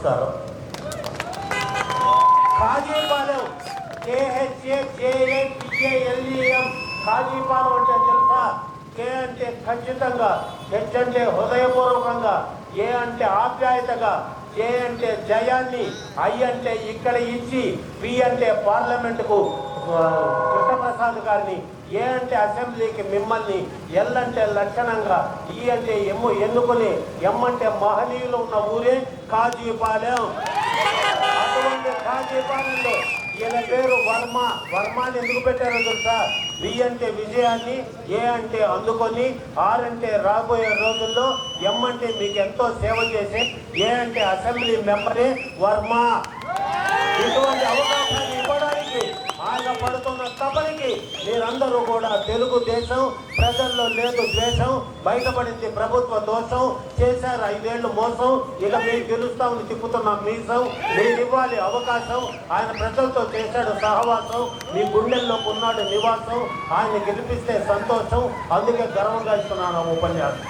నమస్కారం. కాజీపాలెం కేహెచ్ఏ జేఏ పిఏఎల్ఈఎం కాజీపాలెం అంటే తెలుసా? కే అంటే ఖచ్చితంగా హెచ్ అంటే హృదయపూర్వకంగా ఏ అంటే ఆప్యాయతగా ఏ అంటే జయాన్ని ఐ అంటే ఇక్కడ ఇచ్చి పి అంటే పార్లమెంటుకు గారిని ఏ అంటే అసెంబ్లీకి మిమ్మల్ని ఎల్ అంటే లక్షణంగా ఈ అంటే ఎమ్ము ఎన్నుకొని ఎమ్మంటే మహనీయులు ఉన్న ఊరే కాజీపాలెం. అటువంటి కాజీపాలెంలో ఈయన పేరు వర్మ. వర్మాని ఎందుకు పెట్టారో తెలుసా? వి అంటే విజయాన్ని ఏ అంటే అందుకొని ఆర్ అంటే రాబోయే రోజుల్లో ఎం అంటే మీకు ఎంతో సేవ చేసే ఏ అంటే అసెంబ్లీ మెంబరే వర్మ. పడుతున్న తపనికి మీరందరూ కూడా తెలుగుదేశం ప్రజల్లో లేదు ద్వేషం బయటపడింది ప్రభుత్వ దోషం చేశారు ఐదేళ్ళు మోసం ఇక మేము గెలుస్తామని తిప్పుతున్న మీసం మీరు ఇవ్వాలి అవకాశం ఆయన ప్రజలతో చేశాడు సహవాసం మీ గుండెల్లో ఉన్నాడు నివాసం ఆయన గెలిపిస్తే సంతోషం అందుకే గర్వంగా ఇస్తున్నాను ఉపన్యాసం.